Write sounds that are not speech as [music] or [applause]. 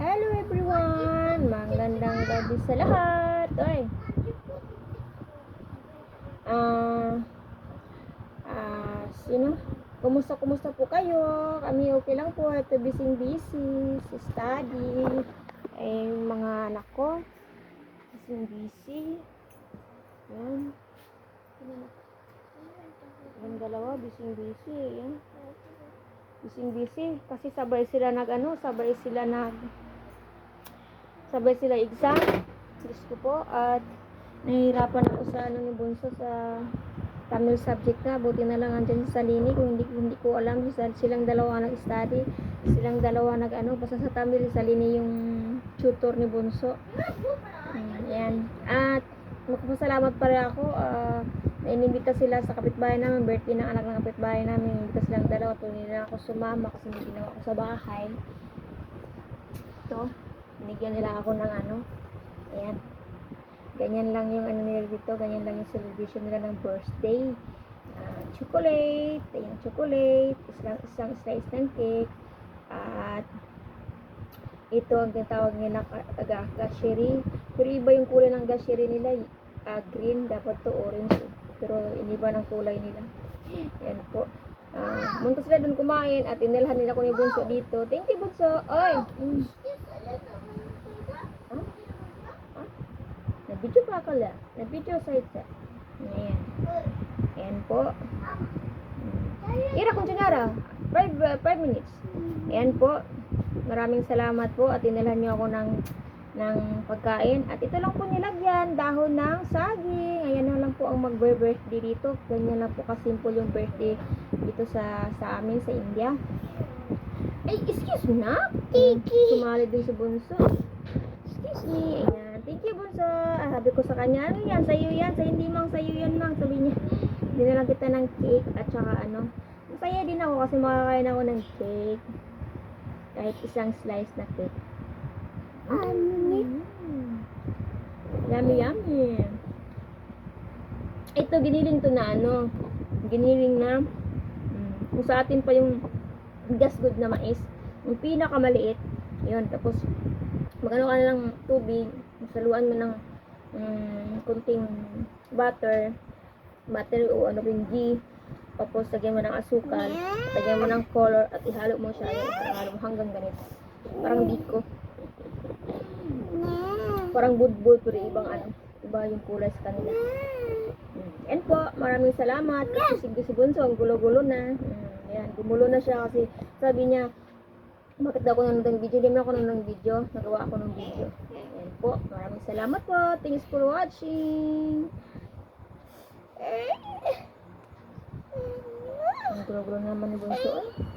Hello everyone! Magandang gabi sa lahat! Oy! Ah, ah, sino? Kumusta, kumusta po kayo? Kami okay lang po. Ito busy busy. Si study. Eh, mga anak ko. Busy busy. Yan. Yung dalawa, busy busy. Yan. Busy busy. Kasi sabay sila nag ano, sabay sila nag sabay sila exam. Diyos ko po. At nahihirapan ako sa ano ni Bunso sa Tamil subject na. Buti na lang andyan sa Salini. Kung hindi, hindi ko alam, sa- silang dalawa nag-study. Silang dalawa nag ano, basta sa Tamil, Salini yung tutor ni Bunso. Mm, Yan. At magpapasalamat pa rin ako. ah na inimbita sila sa kapitbahay namin, birthday ng anak ng kapitbahay namin. Inimbita silang dalawa. Tuloy nila ako sumama kasi may ginawa ko sa bahay. Ito. Binigyan nila ako ng ano. Ayan. Ganyan lang yung ano nila dito. Ganyan lang yung celebration nila ng birthday. Ah, chocolate. Ayan, chocolate. Isang, isang slice ng cake. At ito ang tinatawag nila aga gasheri. Pero iba yung kulay ng gasheri nila. ah, green. Dapat to orange. Pero iniba ng kulay nila. Yan po. Ah, munta sila dun kumain at inilhan nila ko ni Bunso dito. Thank you, Bunso. Oy! Mm. Ah? Ah? Nag-video pa ako la. Nag-video sa isa. Ayan. Ayan po. Ira kung tsinara. Five, uh, five minutes. Ayan po. Maraming salamat po at inilhan niyo ako ng ng pagkain. At ito lang po nilagyan, dahon ng saging. Ayan na lang po ang mag-birthday dito. Ganyan lang po kasimple yung birthday dito sa sa amin sa India. Ay, excuse me na. Kiki. Sumali din si Bunso. Excuse me. Ayan. Thank you, Bunso. Ah, sabi ko sa kanya, ano yan? Sa'yo yan. Sa hindi mang sa'yo yan, mang. Sabi niya, [laughs] dinalang kita ng cake at saka ano. Masaya din ako kasi makakain ako ng cake. Kahit isang slice na cake. Mm. Yummy, yummy. Ito, giniling to na ano. Giniling na. Mm, kung sa atin pa yung gasgod na mais. Yung pinakamaliit. Yun, tapos magano ka na ng tubig. Saluan mo ng mm, kunting butter. Butter o ano rin ghee. Tapos, lagyan mo ng asukal. Lagyan mo ng color at ihalo mo siya. Ihalo mo hanggang ganito. Parang biko. Parang budbud pero ibang ano. Iba yung kulay sa kanila. Mm. Yan po, maraming salamat. Kasi si, si Bunso, ang gulo-gulo na. Mm, yan, gumulo na siya kasi sabi niya, bakit daw ako nanonood ng video? Hindi naman ako nanonood ng video. Nagawa ako ng video. Yan po, maraming salamat po. Thanks for watching. Ang gulo-gulo naman ni Bunso. eh.